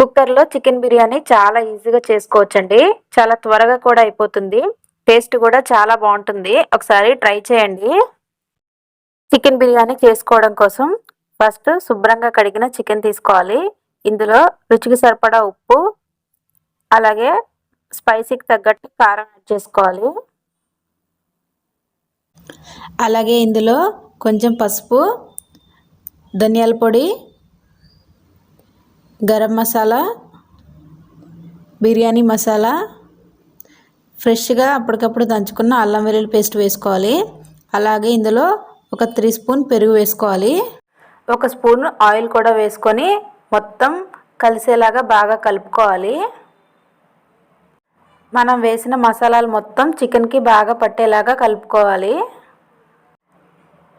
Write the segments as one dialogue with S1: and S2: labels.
S1: కుక్కర్లో చికెన్ బిర్యానీ చాలా ఈజీగా చేసుకోవచ్చండి. చాలా త్వరగా కూడా అయిపోతుంది. టేస్ట్ కూడా చాలా బాగుంటుంది. ఒకసారి ట్రై చేయండి. చికెన్ బిర్యానీ చేసుకోవడం కోసం ఫస్ట్ శుభ్రంగా కడిగిన చికెన్ తీసుకోవాలి. ఇందులో రుచికి సరిపడా ఉప్పు అలాగే స్పైసీకి తగ్గట్టు కారం యాడ్ చేసుకోవాలి. అలాగే ఇందులో కొంచెం పసుపు ధనియాల పొడి గరం మసాలా బిర్యానీ మసాలా ఫ్రెష్గా అప్పటికప్పుడు దంచుకున్న అల్లం వెల్లుల్లి పేస్ట్ వేసుకోవాలి. అలాగే ఇందులో ఒక త్రీ స్పూన్ పెరుగు వేసుకోవాలి. ఒక స్పూన్ ఆయిల్ కూడా వేసుకొని మొత్తం కలిసేలాగా బాగా కలుపుకోవాలి. మనం వేసిన మసాలాలు మొత్తం చికెన్కి బాగా పట్టేలాగా కలుపుకోవాలి.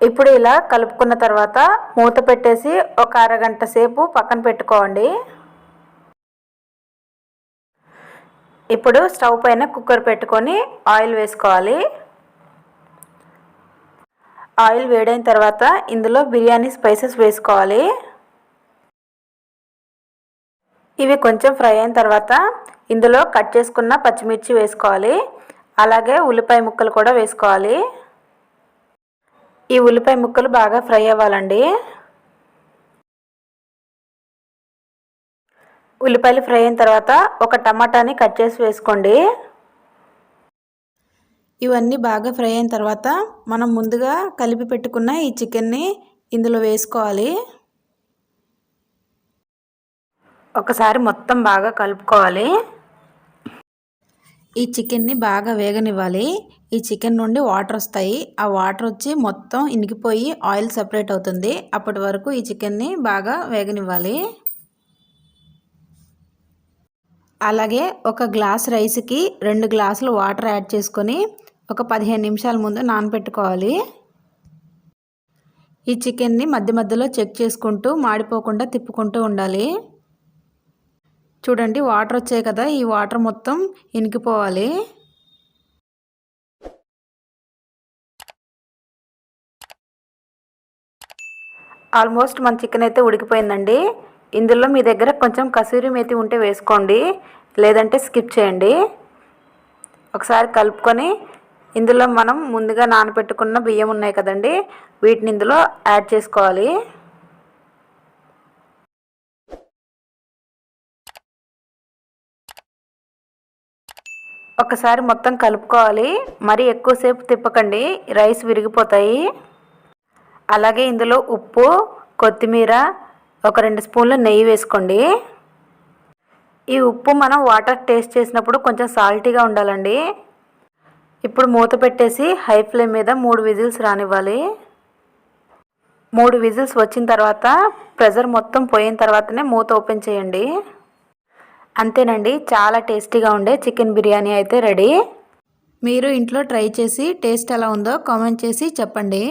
S1: ఇప్పుడు ఇలా కలుపుకున్న తర్వాత మూత పెట్టేసి ఒక అరగంట సేపు పక్కన పెట్టుకోండి. ఇప్పుడు స్టవ్ పైన కుక్కర్ పెట్టుకొని ఆయిల్ వేసుకోవాలి. ఆయిల్ వేడైన తర్వాత ఇందులో బిర్యానీ స్పైసెస్ వేసుకోవాలి. ఇవి కొంచెం ఫ్రై అయిన తర్వాత ఇందులో కట్ చేసుకున్న పచ్చిమిర్చి వేసుకోవాలి. అలాగే ఉల్లిపాయ ముక్కలు కూడా వేసుకోవాలి. ఈ ఉల్లిపాయ ముక్కలు బాగా ఫ్రై అవ్వాలండి. ఉల్లిపాయలు ఫ్రై అయిన తర్వాత ఒక టమాటాని కట్ చేసి వేసుకోండి. ఇవన్నీ బాగా ఫ్రై అయిన తర్వాత మనం ముందుగా కలిపి పెట్టుకున్న ఈ చికెన్ని ఇందులో వేసుకోవాలి. ఒకసారి మొత్తం బాగా కలుపుకోవాలి. ఈ చికెన్ని బాగా వేగనివ్వాలి. ఈ చికెన్ నుండి వాటర్ వస్తాయి. ఆ వాటర్ వచ్చి మొత్తం ఇనికిపోయి ఆయిల్ సపరేట్ అవుతుంది. అప్పటి వరకు ఈ చికెన్ని బాగా వేగనివ్వాలి. అలాగే ఒక గ్లాస్ రైస్కి రెండు గ్లాసులు వాటర్ యాడ్ చేసుకొని ఒక పదిహేను నిమిషాల ముందు నానబెట్టుకోవాలి ఈ చికెన్ని మధ్య మధ్యలో చెక్ చేసుకుంటూ మాడిపోకుండా తిప్పుకుంటూ ఉండాలి. చూడండి వాటర్ వచ్చాయి కదా ఈ వాటర్ మొత్తం ఇనికిపోవాలి. ఆల్మోస్ట్ మన చికెన్ అయితే ఉడికిపోయిందండి. ఇందులో మీ దగ్గర కొంచెం కసూరి మేతి ఉంటే వేసుకోండి లేదంటే స్కిప్ చేయండి. ఒకసారి కలుపుకొని ఇందులో మనం ముందుగా నానబెట్టుకున్న బియ్యం ఉన్నాయి కదండి వీటిని ఇందులో యాడ్ చేసుకోవాలి. ఒకసారి మొత్తం కలుపుకోవాలి. మరీ ఎక్కువసేపు తిప్పకండి. రైస్ విరిగిపోతాయి. అలాగే ఇందులో ఉప్పు కొత్తిమీర ఒక రెండు స్పూన్లు నెయ్యి వేసుకోండి. ఈ ఉప్పు మనం వాటర్ టేస్ట్ చేసినప్పుడు కొంచెం సాల్టీగా ఉండాలండి. ఇప్పుడు మూత పెట్టేసి హై ఫ్లేమ్ మీద మూడు విజిల్స్ రానివ్వాలి. మూడు విజిల్స్ వచ్చిన తర్వాత ప్రెజర్ మొత్తం పోయిన తర్వాతనే మూత ఓపెన్ చేయండి. అంతేనండి చాలా టేస్టీగా ఉండే చికెన్ బిర్యానీ అయితే రెడీ. మీరు ఇంట్లో ట్రై చేసి టేస్ట్ ఎలా ఉందో కామెంట్ చేసి చెప్పండి.